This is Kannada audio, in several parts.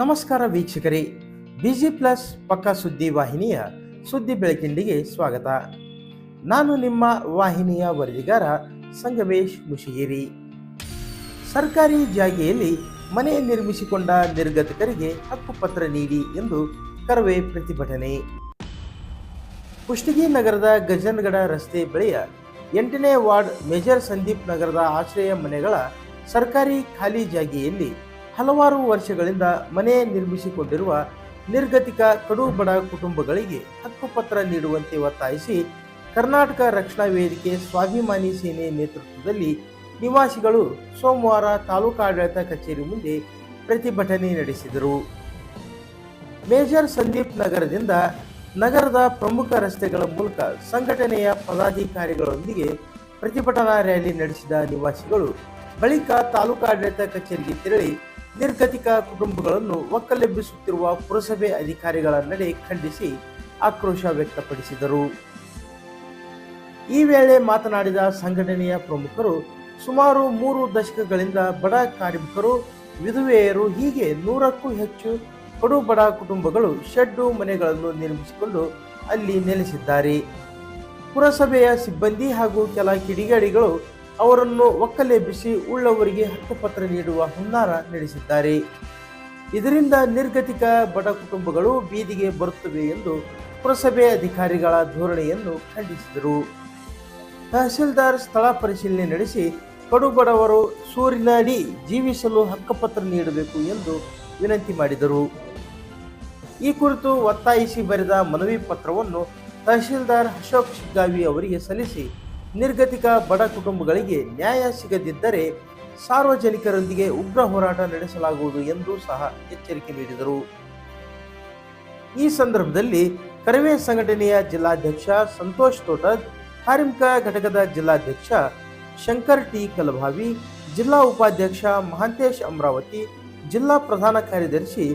ನಮಸ್ಕಾರ ವೀಕ್ಷಕರೇ. ಬಿಜಿ ಪ್ಲಸ್ ಪಕ್ಕ ಸುದ್ದಿ ವಾಹಿನಿಯ ಸುದ್ದಿ ಬೆಳಕಿಂಡಿಗೆ ಸ್ವಾಗತ. ನಾನು ನಿಮ್ಮ ವಾಹಿನಿಯ ವರದಿಗಾರ ಸಂಗಮೇಶ್ ಮುಷಿಗಿರಿ. ಸರ್ಕಾರಿ ಜಾಗೆಯಲ್ಲಿ ಮನೆ ನಿರ್ಮಿಸಿಕೊಂಡ ನಿರ್ಗತಿಕರಿಗೆ ಹಕ್ಕುಪತ್ರ ನೀಡಿ ಎಂದು ಕರವೇ ಪ್ರತಿಭಟನೆ. ಕುಷ್ಟಗಿ ನಗರದ ಗಜನ್ಗಡ ರಸ್ತೆ ಬಳಿಯ ಎಂಟನೇ ವಾರ್ಡ್ ಮೇಜರ್ ಸಂದೀಪ್ ನಗರದ ಆಶ್ರಯ ಮನೆಗಳ ಸರ್ಕಾರಿ ಖಾಲಿ ಜಾಗೆಯಲ್ಲಿ ಹಲವಾರು ವರ್ಷಗಳಿಂದ ಮನೆ ನಿರ್ಮಿಸಿಕೊಂಡಿರುವ ನಿರ್ಗತಿಕ ಕಡು ಬಡ ಕುಟುಂಬಗಳಿಗೆ ಹಕ್ಕುಪತ್ರ ನೀಡುವಂತೆ ಒತ್ತಾಯಿಸಿ ಕರ್ನಾಟಕ ರಕ್ಷಣಾ ವೇದಿಕೆ ಸ್ವಾಭಿಮಾನಿ ಸೇನೆ ನೇತೃತ್ವದಲ್ಲಿ ನಿವಾಸಿಗಳು ಸೋಮವಾರ ತಾಲೂಕಾಡಳಿತ ಕಚೇರಿ ಮುಂದೆ ಪ್ರತಿಭಟನೆ ನಡೆಸಿದರು. ಮೇಜರ್ ಸಂದೀಪ್ ನಗರದಿಂದ ನಗರದ ಪ್ರಮುಖ ರಸ್ತೆಗಳ ಮೂಲಕ ಸಂಘಟನೆಯ ಪದಾಧಿಕಾರಿಗಳೊಂದಿಗೆ ಪ್ರತಿಭಟನಾ ರ್ಯಾಲಿ ನಡೆಸಿದ ನಿವಾಸಿಗಳು ಬಳಿಕ ತಾಲೂಕಾಡಳಿತ ಕಚೇರಿಗೆ ತೆರಳಿ ನಿರ್ಗತಿಕ ಕುಟುಂಬಗಳನ್ನು ಒಕ್ಕಲೆಬ್ಬಿಸುತ್ತಿರುವ ಪುರಸಭೆ ಅಧಿಕಾರಿಗಳ ನಡೆ ಖಂಡಿಸಿ ಆಕ್ರೋಶ ವ್ಯಕ್ತಪಡಿಸಿದರು. ಈ ವೇಳೆ ಮಾತನಾಡಿದ ಸಂಘಟನೆಯ ಪ್ರಮುಖರು, ಸುಮಾರು ಮೂರು ದಶಕಗಳಿಂದ ಬಡ ಕಾರ್ಮಿಕರು, ವಿಧವೆಯರು, ಹೀಗೆ ನೂರಕ್ಕೂ ಹೆಚ್ಚು ಕಡು ಬಡ ಕುಟುಂಬಗಳು ಶೆಡ್ಡು ಮನೆಗಳನ್ನು ನಿರ್ಮಿಸಿಕೊಂಡು ಅಲ್ಲಿ ನೆಲೆಸಿದ್ದಾರೆ. ಪುರಸಭೆಯ ಸಿಬ್ಬಂದಿ ಹಾಗೂ ಕೆಲ ಕಿಡಿಗೇಡಿಗಳು ಅವರನ್ನು ಒಕ್ಕಲೆಬ್ಬಿಸಿ ಉಳ್ಳವರಿಗೆ ಹಕ್ಕುಪತ್ರ ನೀಡುವ ಹುನ್ನಾರ ನಡೆಸಿದ್ದಾರೆ. ಇದರಿಂದ ನಿರ್ಗತಿಕ ಬಡ ಕುಟುಂಬಗಳು ಬೀದಿಗೆ ಬರುತ್ತವೆ ಎಂದು ಪುರಸಭೆ ಅಧಿಕಾರಿಗಳ ಧೋರಣೆಯನ್ನು ಖಂಡಿಸಿದರು. ತಹಸೀಲ್ದಾರ್ ಸ್ಥಳ ಪರಿಶೀಲನೆ ನಡೆಸಿ ಕಡುಬಡವರು ಸೂರಿನಡಿ ಜೀವಿಸಲು ಹಕ್ಕುಪತ್ರ ನೀಡಬೇಕು ಎಂದು ವಿನಂತಿ ಮಾಡಿದರು. ಈ ಕುರಿತು ಒತ್ತಾಯಿಸಿ ಬರೆದ ಮನವಿ ಪತ್ರವನ್ನು ತಹಶೀಲ್ದಾರ್ ಅಶೋಕ್ ಶಿಗ್ಗಾವಿ ಅವರಿಗೆ ಸಲ್ಲಿಸಿ ನಿರ್ಗತಿಕ ಬಡ ಕುಟುಂಬಗಳಿಗೆ ನ್ಯಾಯ ಸಿಗದಿದ್ದರೆ ಸಾರ್ವಜನಿಕರೊಂದಿಗೆ ಉಗ್ರ ಹೋರಾಟ ನಡೆಸಲಾಗುವುದು ಎಂದು ಸಹ ಎಚ್ಚರಿಕೆ ನೀಡಿದರು. ಈ ಸಂದರ್ಭದಲ್ಲಿ ಕರವೇ ಸಂಘಟನೆಯ ಜಿಲ್ಲಾಧ್ಯಕ್ಷ ಸಂತೋಷ್ ತೋಟದ್ ಕಾರ್ಮಿಕ ಘಟಕದ ಜಿಲ್ಲಾಧ್ಯಕ್ಷ ಶಂಕರ್ ಟಿ ಕಲಭಾವಿ, ಜಿಲ್ಲಾ ಉಪಾಧ್ಯಕ್ಷ ಮಹಾಂತೇಶ್ ಅಮರಾವತಿ, ಜಿಲ್ಲಾ ಪ್ರಧಾನ ಕಾರ್ಯದರ್ಶಿ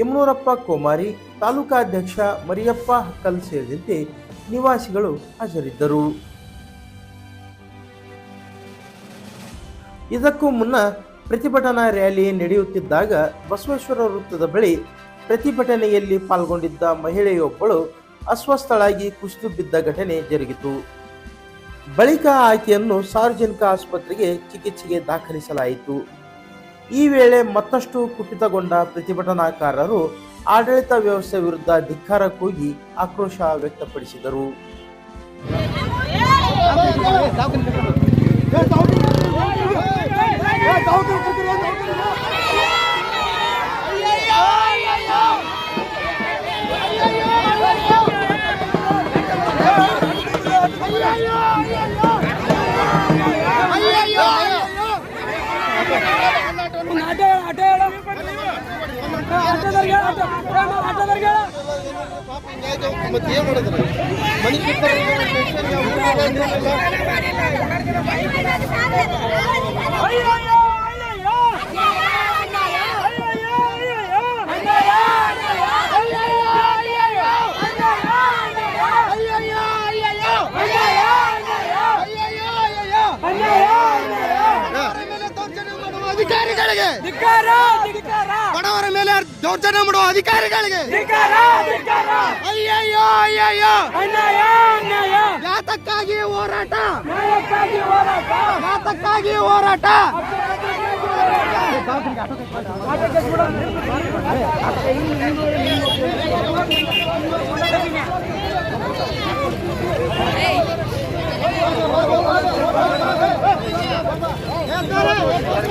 ಯಮನೂರಪ್ಪ ಕೋಮಾರಿ, ತಾಲೂಕಾಧ್ಯಕ್ಷ ಮರಿಯಪ್ಪ ಹಕ್ಕಲ್ ಸೇರಿದಂತೆ ನಿವಾಸಿಗಳು ಹಾಜರಿದ್ದರು. ಇದಕ್ಕೂ ಮುನ್ನ ಪ್ರತಿಭಟನಾ ರ್ಯಾಲಿ ನಡೆಯುತ್ತಿದ್ದಾಗ ಬಸವೇಶ್ವರ ವೃತ್ತದ ಬಳಿ ಪ್ರತಿಭಟನೆಯಲ್ಲಿ ಪಾಲ್ಗೊಂಡಿದ್ದ ಮಹಿಳೆಯೊಬ್ಬಳು ಅಸ್ವಸ್ಥಳಾಗಿ ಕುಸಿದು ಬಿದ್ದ ಘಟನೆ ಜರುಗಿತು ಬಳಿಕ ಆಕೆಯನ್ನು ಸಾರ್ವಜನಿಕ ಆಸ್ಪತ್ರೆಗೆ ಚಿಕಿತ್ಸೆಗೆ ದಾಖಲಿಸಲಾಯಿತು ಈ ವೇಳೆ ಮತ್ತಷ್ಟು ಕುಪಿತಗೊಂಡ ಪ್ರತಿಭಟನಾಕಾರರು ಆಡಳಿತ ವ್ಯವಸ್ಥೆ ವಿರುದ್ಧ ಧಿಕ್ಕಾರ ಕೂಗಿ ಆಕ್ರೋಶ ವ್ಯಕ್ತಪಡಿಸಿದರು દઉં ಅಧಿಕಾರಿಗಳಿಗೆ ಧಿಕ್ಕಾರ ಧಿಕ್ಕಾರ ಬಡವರ ಮೇಲೆ ದೌರ್ಜನ್ಯ ಮಾಡುವ ಅಧಿಕಾರಿಗಳಿಗೆ ಧಿಕ್ಕಾರ ಧಿಕ್ಕಾರ ಅಯ್ಯಯ್ಯೋ ಅಯ್ಯಯ್ಯೋ ಅನ್ಯಾಯ ಅನ್ಯಾಯ ಯಾತಕ್ಕಾಗಿ ಹೋರಾಟ ನ್ಯಾಯಕ್ಕಾಗಿ ಹೋರಾಟ ಯಾತಕ್ಕಾಗಿ ಹೋರಾಟ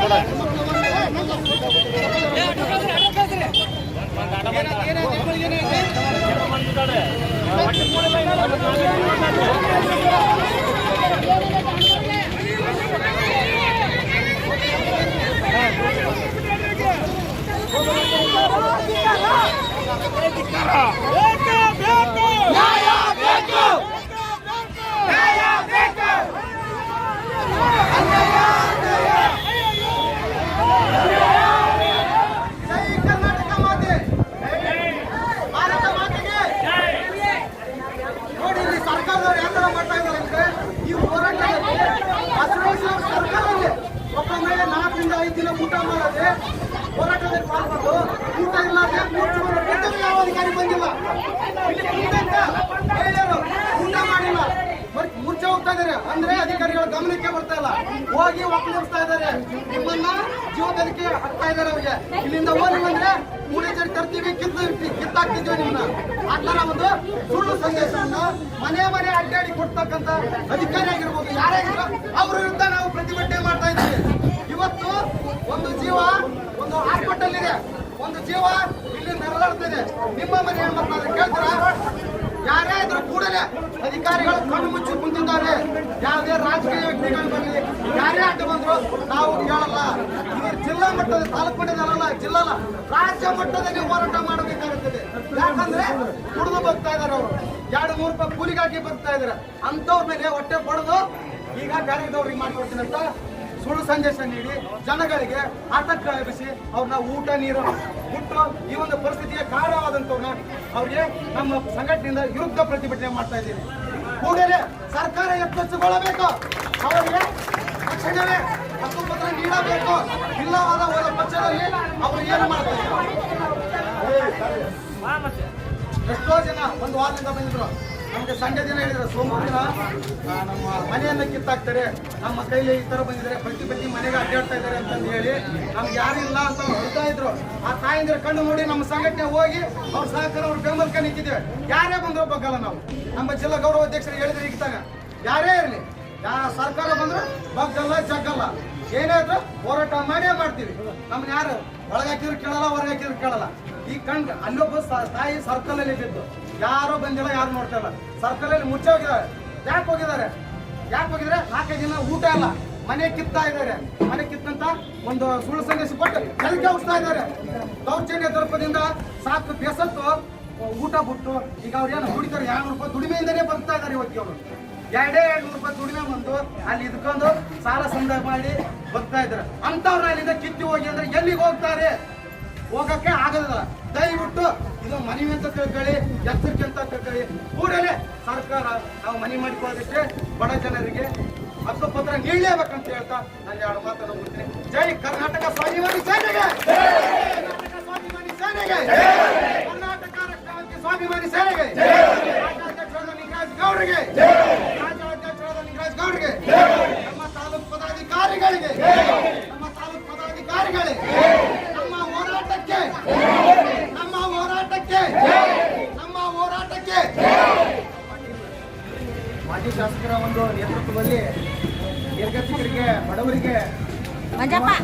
ನೋಡಿ ಮಾಡ್ತಾರೆ ಐದು ದಿನ ಊಟ ಮಾಡದೆ ಹೋರಾಟದಲ್ಲಿ ಪಾಲ್ಗೊಂಡು ಊಟ ಇಲ್ಲದೆ ಯಾವ ಅಧಿಕಾರಿ ಬಂದಿಲ್ಲ. ಊಟ ಮಾಡಿಲ್ಲ. ಮುರ್ಚೆ ಹೋಗ್ತಾ ಇದಾರೆ. ಅಂದ್ರೆ ಅಧಿಕಾರಿಗಳ ಗಮನಕ್ಕೆ ಬರ್ತಾ ಇಲ್ಲ. ಹೋಗಿ ಒಪ್ಪನಿಸ್ತಾ ಇದಾರೆ. ನಿಮ್ಮನ್ನ ಜೀವನಕ್ಕೆ ಹಾಕ್ತಾ ಇದಾರೆ ಅವ್ರಿಗೆ. ಇಲ್ಲಿಂದ ಹೋಗಿ ಅಂದ್ರೆ ಮೂಳೆ ಜಡ್ ತರ್ತೀವಿ, ಕಿತ್ತು ಕಿತ್ತಾಕ್ತಿದ್ವಿ ನಿಮ್ಮನ್ನ. ಆ ತರ ಒಂದು ಸುಳ್ಳು ಸಂದೇಶವನ್ನು ಮನೆ ಮನೆ ಅಡ್ಡಾಡಿ ಕೊಡ್ತಕ್ಕಂತ ಅಧಿಕಾರಿ ಆಗಿರ್ಬೋದು ಯಾರೇ ಅವರು ವಿರುದ್ಧ ಜೀವ ಇಲ್ಲಿ ನರಳಾಡ್ತಿದೆ ನಿಮ್ಮ ಮನೆ ಹೆಣ್ಮಕ್ಳು ಕೇಳ್ತೀರಾ? ಯಾರೇ ಇದ್ರು ಕೂಡಲೇ ಅಧಿಕಾರಿಗಳು ಕಣ್ಣು ಮುಚ್ಚಿ ಕುಂತಿದ್ದಾರೆ. ಯಾವುದೇ ರಾಜಕೀಯ ವ್ಯಕ್ತಿಗಳು ಬರಲಿ ಯಾರೇ ಅಡ್ಡ ಬಂದ್ರು ನಾವು ಕೇಳಲ್ಲ. ಇದು ಜಿಲ್ಲಾ ಮಟ್ಟದ ತಾಲೂಕು ಮಟ್ಟದಲ್ಲ ಜಿಲ್ಲಾ ರಾಜ್ಯ ಮಟ್ಟದಲ್ಲಿ ಹೋರಾಟ ಮಾಡಬೇಕಾಗುತ್ತದೆ. ಯಾಕಂದ್ರೆ ಕುಡಿದು ಬರ್ತಾ ಇದಾರೆ ಅವರು. ಎರಡು, ಮೂರು ರೂಪಾಯಿ ಕೂಲಿಗಾಗಿ ಬರ್ತಾ ಇದಾರೆ ಅಂತವ್ರ ಮೇಲೆ ಹೊಟ್ಟೆ ಪಡೆದು ಈಗ ಬ್ಯಾರೆದವ್ರಿಗೆ ಮಾಡ್ಕೊಡ್ತೀನಿ ಅಂತ ಸುಳ್ಳು ಸಂದೇಶ ನೀಡಿ ಜನಗಳಿಗೆ ಆತಂಕ ಎಬ್ಬಿಸಿ ಅವ್ರನ್ನ ಊಟ, ನೀರು ಬಿಟ್ಟು ಈ ಒಂದು ಪರಿಸ್ಥಿತಿಗೆ ಕಾರಣವಾದಂಥವ್ರನ್ನ ಅವ್ರಿಗೆ ನಮ್ಮ ಸಂಘಟನೆಯಿಂದ ವಿರುದ್ಧ ಪ್ರತಿಭಟನೆ ಮಾಡ್ತಾ ಇದ್ದೀವಿ. ಕೂಡಲೇ ಸರ್ಕಾರ ಎಚ್ಚರಿಸಿಕೊಳ್ಳಬೇಕು ಅವರಿಗೆ ತಕ್ಷಣವೇ ಹಕ್ಕುಪತ್ರ ನೀಡಬೇಕು. ಇಲ್ಲವಾದ ಹೋದ ಪಕ್ಷದಲ್ಲಿ ಅವರು ಏನು ಮಾಡ್ತಾರೆ ಎಷ್ಟೋ ಜನ ಒಂದು ವಾರದಿಂದ ಬಂದಿದ್ರು. ನಮಗೆ ಸಂಡೆ ದಿನ ಹೇಳಿದ್ರೆ ಸೋಮವಾರ ದಿನ ನಮ್ಮ ಮನೆಯನ್ನ ಕಿತ್ತಾಕ್ತಾರೆ. ನಮ್ಮ ಕೈಲಿ ಈ ತರ ಬಂದಿದ್ದಾರೆ. ಪ್ರತಿ ಪ್ರತಿ ಮನೆಗೆ ಅಡ್ಡಾಡ್ತಾ ಇದ್ದಾರೆ ಅಂತಂದು ಹೇಳಿ ನಮ್ಗೆ ಯಾರು ಇಲ್ಲ ಅಂತ ಹೇಳ್ತಾ ಇದ್ರು. ಆ ತಾಯಿಂದ್ರ ಕಣ್ಣು ನೋಡಿ ನಮ್ಮ ಸಂಘಟನೆ ಹೋಗಿ ಅವ್ರ ಸಹಕಾರ, ಅವ್ರ ಬೆಂಬಲಕ್ಕೆ ನಿಂತಿದ್ದೇವೆ. ಯಾರೇ ಬಂದ್ರು ಬಗ್ಗಲ್ಲ ನಾವು. ನಮ್ಮ ಜಿಲ್ಲಾ ಗೌರವ ಅಧ್ಯಕ್ಷರು ಹೇಳಿದ್ರೆ ಯಾರೇ ಇರಲಿ, ಯಾ ಸರ್ಕಾರ ಬಂದ್ರು ಬಗ್ಗಲ್ಲ, ಜಗ್ಗಲ್ಲ. ಏನೇ ಇದ್ರು ಹೋರಾಟ ಮಾಡೇ ಮಾಡ್ತೀವಿ. ನಮ್ನ ಯಾರು ಒಳಗಾಕಿದ್ರು ಕೇಳಲ್ಲ, ಹೊರಗೆ ಹಾಕಿದ್ರು ಕೇಳಲ್ಲ. ಈ ಕಣ್ ಅಲ್ಲೊಬ್ಬ ತಾಯಿ ಸರ್ಕಲ್ ಅಲ್ಲಿ ಬಿದ್ದು. ಯಾರೋ ಬಂದಿಲ್ಲ, ಯಾರು ನೋಡ್ತಾ ಇಲ್ಲ. ಸರ್ಕಲ್ ಅಲ್ಲಿ ಮುಚ್ಚ ಹೋಗಿದ್ದಾರೆ. ಯಾಕೆ ಹೋಗಿದ್ದಾರೆ? ಯಾಕೆ ಹೋಗಿದ್ರೆ ನಾಲ್ಕೈದು ದಿನ ಊಟ ಇಲ್ಲ. ಮನೆ ಕಿತ್ತಾ ಇದ್ದಾರೆ. ಮನೆ ಕಿತ್ತಂತ ಒಂದು ಸುಳ್ಳು ಸಂದೇಶ ಕೊಟ್ಟು ಕಲಿಕೆ ಹೋಗ್ತಾ ಇದ್ದಾರೆ. ದೌರ್ಜನ್ಯ ದರ್ಪದಿಂದ ಸಾಕು ಬೇಸತ್ತು ಊಟ ಬಿಟ್ಟು ಈಗ ಅವ್ರು ಏನು ದುಡಿತಾರೆ? ಎರಡು ರೂಪಾಯಿ ದುಡಿಮೆಯಿಂದನೇ ಬರ್ತಾ ಇದ್ದಾರೆ ಇವತ್ತು ಅವರು ಎರಡೇ ಎರಡು ರೂಪಾಯಿ ದುಡಿಮೆ ಬಂದು ಅಲ್ಲಿ ಇದ್ಕೊಂಡು ಸಾಲ ಸಂದಾಯ ಮಾಡಿ ಬರ್ತಾ ಇದ್ದಾರೆ. ಅಂತವ್ರ ಅಲ್ಲಿಂದ ಕಿತ್ತಿ ಹೋಗಿ ಅಂದ್ರೆ ಎಲ್ಲಿಗೆ ಹೋಗ್ತಾರೆ? ಹೋಗಕ್ಕೆ ಆಗೋದಿಲ್ಲ ದಯವಿಟ್ಟು ಇದು ಮನವಿ ಅಂತ ತಿಳ್ಕೊಳ್ಳಿ ಎಚ್ಚರಿಕೆ ಅಂತ ತಿಳ್ಕೊಳ್ಳಿ ಕೂಡಲೇ ಸರ್ಕಾರ ನಾವು ಮನೆ ಮಾಡಿಕೊಳ್ಳೋದಕ್ಕೆ ಬಡ ಜನರಿಗೆ ಹಕ್ಕುಪತ್ರ ನೀಡಲೇಬೇಕಂತ ಹೇಳ್ತಾ ನಾನು ಎರಡು ಮಾತನ್ನು ಮುಗಿಸ್ತೀನಿ. ಜೈ ಕರ್ನಾಟಕ ಸ್ವಾಭಿಮಾನಿ ಸೇನೆಗೆ! ಕರ್ನಾಟಕ ಸ್ವಾಭಿಮಾನಿ ಸೇನೆಗೆ! ಕರ್ನಾಟಕ ಸ್ವಾಭಿಮಾನಿ ಸೇನೆಗೆ! ಗೌಡ್ರಿಗೆ! ಶಾಸಕರ ಒಂದು ನೇತೃತ್ವದಲ್ಲಿ ನಿರ್ಗತಿಕರಿಗೆ ಬಡವರಿಗೆ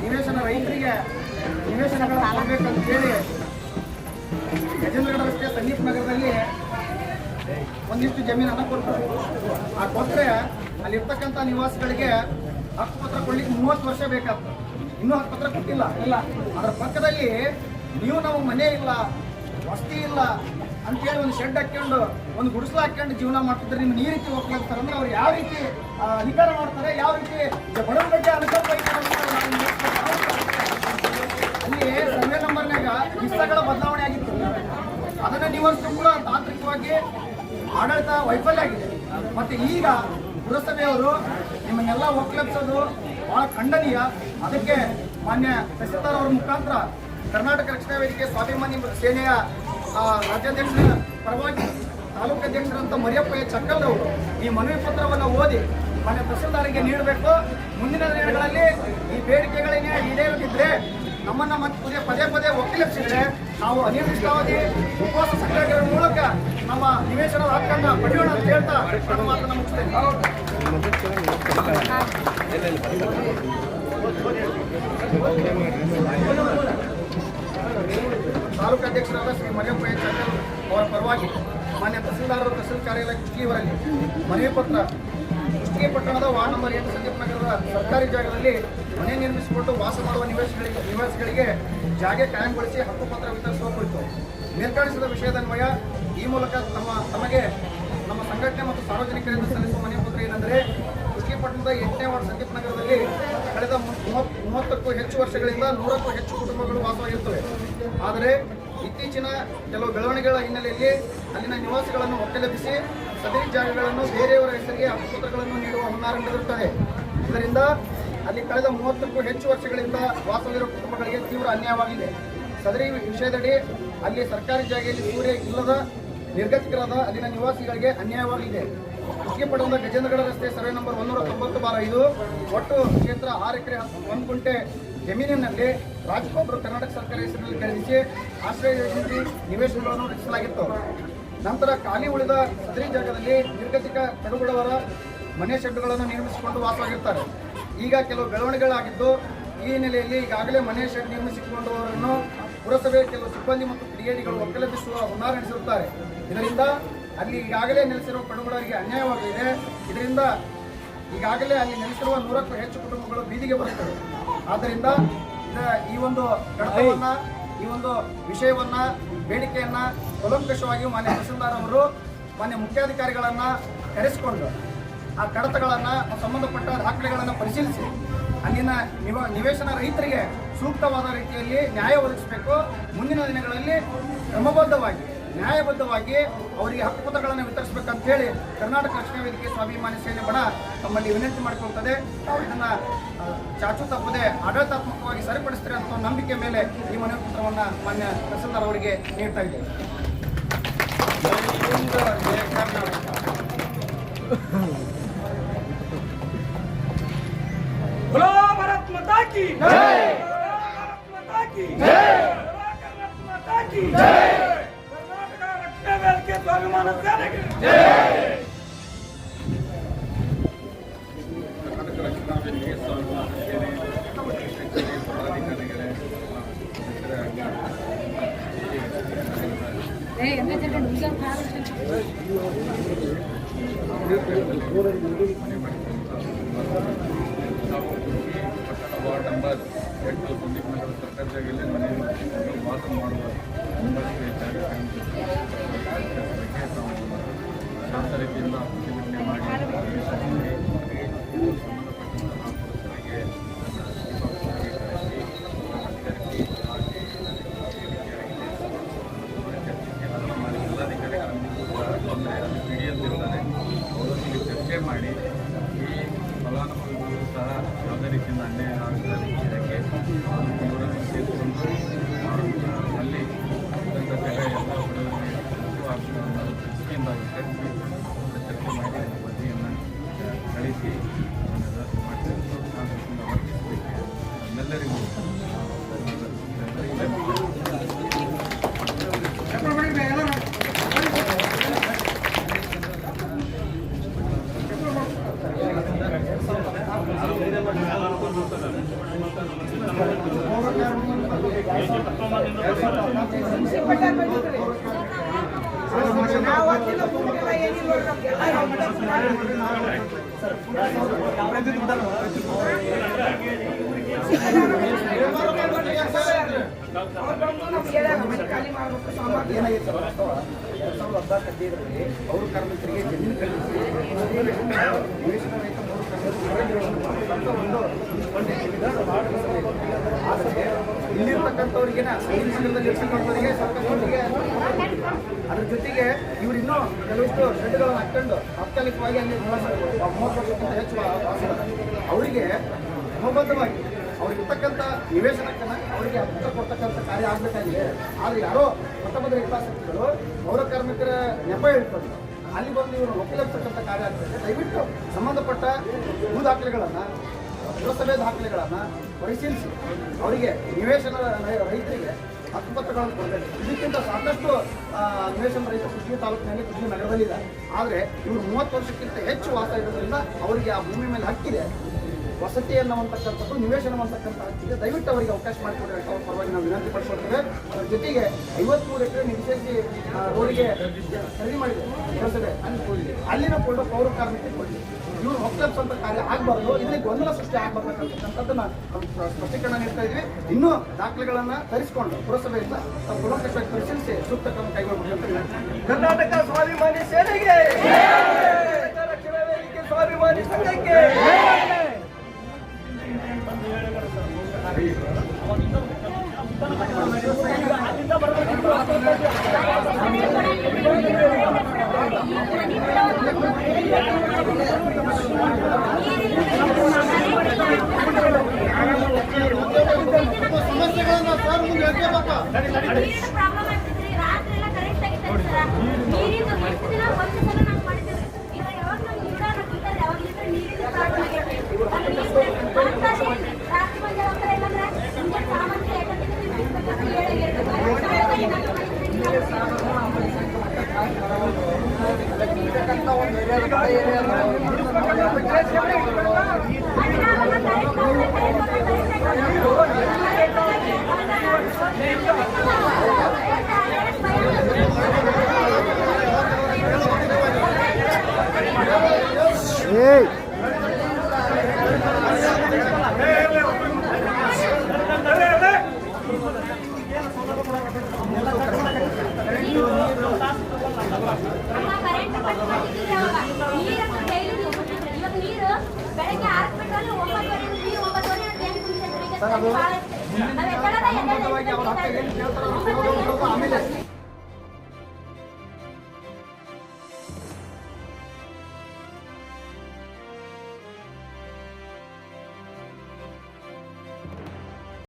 ನಿವೇಶನ ರೈತರಿಗೆ ನಿವೇಶನಗಳು ಆಗಬೇಕಂತ ಹೇಳಿ ಗಜೇಂದ್ರಗಡ ರಸ್ತೆ ಸಂದೀಪ್ ನಗರದಲ್ಲಿ ಒಂದಿಷ್ಟು ಜಮೀನನ್ನು ಕೊಡ್ತಾರೆ ಆ ಕೊಟ್ಟರೆ ಅಲ್ಲಿರ್ತಕ್ಕಂಥ ನಿವಾಸಿಗಳಿಗೆ ಹಕ್ಕುಪತ್ರ ಕೊಡ್ಲಿಕ್ಕೆ ಮೂವತ್ತು ವರ್ಷ ಬೇಕಾಗ್ತದೆ. ಇನ್ನೂ ಹಕ್ಕುಪತ್ರ ಕೊಟ್ಟಿಲ್ಲ. ಇಲ್ಲ. ಅದರ ಪಕ್ಕದಲ್ಲಿ ನೀವು ನಾವು ಮನೆ ಇಲ್ಲ ವಸತಿ ಇಲ್ಲ ಅಂತೇಳಿ ಒಂದು ಶೆಡ್ ಹಾಕ್ಕೊಂಡು ಒಂದು ಗುಡಿಸಲು ಹಾಕೊಂಡು ಜೀವನ ಮಾಡ್ತಿದ್ರೆ ನಿಮ್ಗೆ ಈ ರೀತಿ ಹೋಗ್ಲಾಗ್ತಾರೆ ಅಂದ್ರೆ ಅವ್ರು ಯಾವ ರೀತಿ ಅಧಿಕಾರ ಮಾಡ್ತಾರೆ, ಯಾವ ರೀತಿ ಬಡವರ ಬಗ್ಗೆ ಅನುಕಂಪ. ಅಲ್ಲಿ ಸರ್ವೆ ನಂಬರ್ನಾಗ ಬದಲಾವಣೆ ಆಗಿತ್ತು. ಅದನ್ನ ನಿವಾರಿಸಲು ಕೂಡ ತಾಂತ್ರಿಕವಾಗಿ ಆಡಳಿತ ವೈಫಲ್ಯ ಆಗಿದೆ. ಮತ್ತೆ ಈಗ ಪುರಸಭೆಯವರು ನಿಮ್ಮನ್ನೆಲ್ಲ ಒಕ್ಕಲಿಸೋದು ಬಹಳ ಖಂಡನೀಯ. ಅದಕ್ಕೆ ಮಾನ್ಯ ತಹಸೀಲ್ದಾರ್ ಅವರ ಮುಖಾಂತರ ಕರ್ನಾಟಕ ರಕ್ಷಣಾ ವೇದಿಕೆ ಸ್ವಾಭಿಮಾನಿ ಸೇನೆಯ ರಾಜ್ಯಾಧ್ಯಕ್ಷರ ಪರವಾಗಿ ತಾಲೂಕು ಅಧ್ಯಕ್ಷರಂತ ಮರಿಯಪ್ಪ ಚಕ್ಕಲ್ ಅವರು ಈ ಮನವಿ ಪತ್ರವನ್ನು ಓದಿ ಮನೆ ತಹಸೀಲ್ದಾರಿಗೆ ನೀಡಬೇಕು. ಮುಂದಿನ ದಿನಗಳಲ್ಲಿ ಈ ಬೇಡಿಕೆಗಳಿಗೆ ಈಡೇರದಿದ್ರೆ ನಮ್ಮನ್ನ ಮತ್ತೆ ಪದೇ ಪದೇ ಒಕ್ಕಲಿಸಿದ್ರೆ ನಾವು ಅನಿರ್ದಿಷ್ಟಾವಧಿ ಉಪವಾಸ ಸತ್ಯಾಗ್ರಹ ಮೂಲಕ ನಮ್ಮ ನಿವೇಶನ ಹಕ್ಕನ್ನು ಪಡೆಯೋಣ ಅಂತ ಹೇಳ್ತಾ ತಾಲೂಕು ಅಧ್ಯಕ್ಷರಾದ ಶ್ರೀ ಮರಿಯಪ್ಪ ಚಂದನ್ ಅವರ ಪರವಾಗಿ ಮಾನ್ಯ ತಹಸೀಲ್ದಾರರು ತಹಸೀಲ್ ಕಾರ್ಯಾಲಯ ಕುಷ್ಟಿಯವರಲ್ಲಿ ಮನವಿ ಪತ್ರ ಕುಷ್ಟಗಿ ಪಟ್ಟಣದ ವಾರ್ಡ್ ನಂಬರ್ ಸಂದೀಪ್ ನಗರದ ಸರ್ಕಾರಿ ಜಾಗದಲ್ಲಿ ಮನೆ ನಿರ್ಮಿಸಿಕೊಟ್ಟು ವಾಸ ಮಾಡುವ ನಿವಾಸಿಗಳಿಗೆ ನಿವಾಸಿಗಳಿಗೆ ಜಾಗೆ ಕಾಯಂಗೊಳಿಸಿ ಹಕ್ಕುಪತ್ರ ವಿತರಿಸುವ ಕುರಿತು ಮೇಲ್ಕಾಣಿಸಿದ ವಿಷಯದನ್ವಯ ಈ ಮೂಲಕ ತಮ್ಮ, ತಮಗೆ ನಮ್ಮ ಸಂಘಟನೆ ಮತ್ತು ಸಾರ್ವಜನಿಕರಿಂದ ಸಲ್ಲಿಸುವ ಮನವಿ ಪತ್ರ ಏನೆಂದರೆ ಕುಷ್ಟಿಪಟ್ಟಣದ ಎಂಟನೇ ವಾರ್ಡ್ ಸಂದೀಪ್ ನಗರದಲ್ಲಿ ಕಳೆದ ಮೂವತ್ತು, ಮೂವತ್ತಕ್ಕೂ ಹೆಚ್ಚು ವರ್ಷಗಳಿಂದ ನೂರಕ್ಕೂ ಹೆಚ್ಚು ಕುಟುಂಬಗಳು ವಾಸವಾಗಿರುತ್ತವೆ ಆದರೆ ಇತ್ತೀಚಿನ ಕೆಲವು ಬೆಳವಣಿಗೆಗಳ ಹಿನ್ನೆಲೆಯಲ್ಲಿ ಅಲ್ಲಿನ ನಿವಾಸಿಗಳನ್ನು ಒಕ್ಕಲೆಬ್ಬಿಸಿ ಸದರಿ ಜಾಗಗಳನ್ನು ಬೇರೆಯವರ ಹೆಸರಿಗೆ ಹಕ್ಕುಪತ್ರಗಳನ್ನು ನೀಡುವ ಹುನ್ನಾರ ನಡೆದಿರುತ್ತದೆ ಇದರಿಂದ ಅಲ್ಲಿ ಕಳೆದ ಮೂವತ್ತಕ್ಕೂ ಹೆಚ್ಚು ವರ್ಷಗಳಿಂದ ವಾಸವಿರುವ ಕುಟುಂಬಗಳಿಗೆ ತೀವ್ರ ಅನ್ಯಾಯವಾಗಿದೆ. ಸದರಿ ವಿಷಯದಡಿ ಅಲ್ಲಿ ಸರ್ಕಾರಿ ಜಾಗೆಯಲ್ಲಿ ಸೂರ್ಯ ಇಲ್ಲದ ನಿರ್ಗತಿಕರಾದ ಅಲ್ಲಿನ ನಿವಾಸಿಗಳಿಗೆ ಅನ್ಯಾಯವಾಗಿದೆ. ಪಡುವ ಗಜೇಂದ್ರಗಡ ರಸ್ತೆ ಸರ್ವೆ ನಂಬರ್ ಒಂದೂರ ತೊಂಬತ್ತು ಬಾರ ಐದು, ಒಟ್ಟು ಕ್ಷೇತ್ರ ಆರು ಎಕರೆ ಒಂದು ಗುಂಟೆ ಜಮೀನಿನಲ್ಲಿ ರಾಜ್ಕೊಬ್ಬರು ಕರ್ನಾಟಕ ಸರ್ಕಾರ ಹೆಸರಿನಲ್ಲಿ ಖರೀದಿಸಿ ಆಶ್ರಯ ನಿವೇಶನಗಳನ್ನು ರಚಿಸಲಾಗಿತ್ತು. ನಂತರ ಖಾಲಿ ಉಳಿದ ಸದರಿ ಜಾಗದಲ್ಲಿ ನಿರ್ಗತಿಕ ಕಡುಬಡವರ ಮನೆ ಶೆಡ್ಗಳನ್ನು ನಿರ್ಮಿಸಿಕೊಂಡು ವಾಸವಾಗಿರ್ತಾರೆ. ಈಗ ಕೆಲವು ಬೆಳವಣಿಗೆಗಳಾಗಿದ್ದು, ಈ ಹಿನ್ನೆಲೆಯಲ್ಲಿ ಈಗಾಗಲೇ ಮನೆ ಶೆಡ್ ನಿರ್ಮಿಸಿಕೊಂಡವರನ್ನು ಪುರಸಭೆ ಕೆಲವು ಸಿಬ್ಬಂದಿ ಮತ್ತು ಕಿಡಿಗೇಡಿಗಳು ಒಕ್ಕಲೆಬ್ಬಿಸುವ ಹುನ್ನಾರ ನಡೆಸಿರುತ್ತಾರೆ. ಇದರಿಂದ ಅಲ್ಲಿ ಈಗಾಗಲೇ ನೆಲೆಸಿರುವ ಕಡುಬಡವರಿಗೆ ಅನ್ಯಾಯವಾಗಲಿದೆ. ಇದರಿಂದ ಈಗಾಗಲೇ ಅಲ್ಲಿ ನೆಲೆಸಿರುವ ನೂರಕ್ಕೂ ಹೆಚ್ಚು ಕುಟುಂಬಗಳು ಬೀದಿಗೆ ಬರುತ್ತವೆ. ಆದ್ದರಿಂದ ಈ ಒಂದು ಕಡತವನ್ನು ಈ ಒಂದು ವಿಷಯವನ್ನ ಬೇಡಿಕೆಯನ್ನ ಕೂಲಂಕಷವಾಗಿ ಮಾನ್ಯ ತಹಸೀಲ್ದಾರ್ ಅವರು ಮಾನ್ಯ ಮುಖ್ಯಾಧಿಕಾರಿಗಳನ್ನು ಕರೆಸಿಕೊಂಡು ಆ ಕಡತಗಳನ್ನ ಸಂಬಂಧಪಟ್ಟ ದಾಖಲೆಗಳನ್ನ ಪರಿಶೀಲಿಸಿ, ಅಲ್ಲಿನ ನಿವ, ನಿವೇಶನ ರೈತರಿಗೆ ಸೂಕ್ತವಾದ ರೀತಿಯಲ್ಲಿ ನ್ಯಾಯ ಒದಗಿಸಬೇಕು. ಮುಂದಿನ ದಿನಗಳಲ್ಲಿ ಕ್ರಮಬದ್ಧವಾಗಿ ನ್ಯಾಯಬದ್ಧವಾಗಿ ಅವರಿಗೆ ಹಕ್ಕುಪತ್ರಗಳನ್ನು ವಿತರಿಸಬೇಕಂತ ಹೇಳಿ ಕರ್ನಾಟಕ ರಕ್ಷಣಾ ವೇದಿಕೆ ಸ್ವಾಭಿಮಾನಿ ಸೇನೆ ಬಣ ತಮ್ಮಲ್ಲಿ ವಿನಂತಿ ಮಾಡಿಕೊಳ್ತದೆ. ನಾವು ಇದನ್ನು ಚಾಚು ತಪ್ಪದೆ ಆಡಳಿತಾತ್ಮಕವಾಗಿ ಸರಿಪಡಿಸ್ತಾರೆ ಅಂತ ನಂಬಿಕೆ ಮೇಲೆ ಈ ಮನವಿ ಪತ್ರವನ್ನು ಮಾನ್ಯ ತಹಸೀಲ್ದಾರ್ ಅವರಿಗೆ ನೀಡ್ತಾ ಇದ್ದೇವೆ. बोलो ಕಾಲ ನಾವು ಪಟ್ಟಣ ವಾರ್ಡ್ ನಂಬರ್ ಎಂಟು ಸಂದೀಪ್ ನಗರ ಸರ್ಕಾರಿ ಜಾಗದಲ್ಲಿ ಮನೆ ವಾಸ ಮಾಡುವ ರೀತಿಯಿಂದ ಪ್ರತಿಭಟನೆ ಏನಾಗಿತ್ತು ಎರಡು ಸಾವಿರದ ಹದಿನಾಲ್ಕು ಹದಿನೈದರಲ್ಲಿ ಅವರು ಕಾರ್ಮಿಕರಿಗೆ ಜಮೀನು ಖರೀದಿಸಿ ಆದರೆ ಇಲ್ಲಿರ್ತಕ್ಕಂಥವ್ರಿಗೆ ನಗರದಲ್ಲಿ ಇರ್ತಕ್ಕಂಥವರಿಗೆ ಸರ್ಕಾರದವರಿಗೆ ಅದ್ರ ಜೊತೆಗೆ ಇವ್ರು ಕೆಲವಿಷ್ಟು ಶೆಡ್ಗಳನ್ನು ಹಾಕೊಂಡು ತಾತ್ಕಾಲಿಕವಾಗಿ ಅಲ್ಲಿ ಮೂವತ್ತು ವರ್ಷಕ್ಕಿಂತ ಹೆಚ್ಚು ಅವರಿಗೆ ಕ್ರಮಬದ್ಧವಾಗಿ ಅವ್ರಿಗಿರ್ತಕ್ಕಂಥ ನಿವೇಶನಕ್ಕನ್ನ ಅವರಿಗೆ ಹಕ್ಕು ಕೊಡ್ತಕ್ಕಂಥ ಕಾರ್ಯ ಆಗಬೇಕಾಗಿದೆ. ಆದರೆ ಯಾರೋ ಮೊಟ್ಟಮೊದಲ ಹಿತಾಸಕ್ತಿಗಳು, ಪೌರ ಕಾರ್ಮಿಕರ ನೆಪ ಹೇಳ್ಕೊಂಡು ಅಲ್ಲಿ ಬಂದು ಇವರು ಒಕ್ಕಲಿರ್ತಕ್ಕಂಥ ಕಾರ್ಯ ಆಗ್ತದೆ. ದಯವಿಟ್ಟು ಸಂಬಂಧಪಟ್ಟ ಭೂ ದಾಖಲೆಗಳನ್ನು, ಪುರಸಭೆ ದಾಖಲೆಗಳನ್ನು ಪರಿಶೀಲಿಸಿ. ಅವರಿಗೆ ನಿವೇಶನ ರೈತರಿಗೆ ಹಕ್ಕುಪತ್ರಗಳನ್ನು ಕೊಡಬೇಕು. ಇದಕ್ಕಿಂತ ಸಾಕಷ್ಟು ನಿವೇಶನ ರೈತ ಕೃಷಿ ತಾಲೂಕಿನಲ್ಲಿ ಕೃಷಿ ನಗರದಲ್ಲಿದೆ. ಆದರೆ ಇವರು ಮೂವತ್ತು ವರ್ಷಕ್ಕಿಂತ ಹೆಚ್ಚು ವಾಸ ಇರೋದ್ರಿಂದ ಅವರಿಗೆ ಆ ಭೂಮಿ ಮೇಲೆ ಹಕ್ಕಿದೆ. ವಸತಿ ಅಂತಕ್ಕಂಥದ್ದು ನಿವೇಶನ ಅಂತಕ್ಕಂಥ ಹಕ್ಕಿದೆ ದಯವಿಟ್ಟು ಅವರಿಗೆ ಅವಕಾಶ ಮಾಡಿಕೊಡಿ ಅಂತ ಅವ್ರ ಪರವಾಗಿ ನಾವು ವಿನಂತಿ ಪಡಿಸ್ಕೊಳ್ತೇವೆ ಅದ್ರ ಜೊತೆಗೆ ಐವತ್ಮೂರು ಎಕರೆ ನಿಷೇಧಿ ರೋಡಿಗೆ ಖರೀದಿ ಮಾಡಿದೆ ಅಲ್ಲಿನ ಕೂಡ ಪೌರ ಕಾರ್ಮಿಕರಿಗೆ ಕೊಡಿ ಇವರು ಹೊಕ್ಕಲ್ಸಂತ ಕಾರ್ಯ ಆಗಬಾರ್ದು. ಇದಕ್ಕೆ ಗೊಂದಲ ಸೃಷ್ಟಿ ಸ್ಪ- ಸ್ಪಷ್ಟೀಕರಣ ನೀಡ್ತಾ ಇದ್ವಿ ಇನ್ನೂ ದಾಖಲೆಗಳನ್ನ ತರಿಸಿಕೊಂಡು ಪುರಸಭೆಯಿಂದ ತಮ್ಮ ಗುಣಕಷ್ಟವಾಗಿ ಪರಿಶೀಲಿಸಿ ಸೂಕ್ತ ಕ್ರಮ ಕೈಗೊಳ್ಳಬೇಕು ಕರ್ನಾಟಕ ಸ್ವಾಭಿಮಾನಿ ಸೇನೆಗೆ! ರಕ್ಷಣಾ ವೇದಿಕೆ ಸ್ವಾಭಿಮಾನಿ ಸಂಘಕ್ಕೆ! ನೀರಿನ ಪ್ರಾಬ್ಲಮ್ ಆಗ್ತಿದ್ರಿ ರಾತ್ರಿ ಎಲ್ಲ ಕರೆಕ್ಟ್ ಸರ್. ನೀರಿಂದು ಎಷ್ಟು ದಿನ ಒಂದು ಸಲ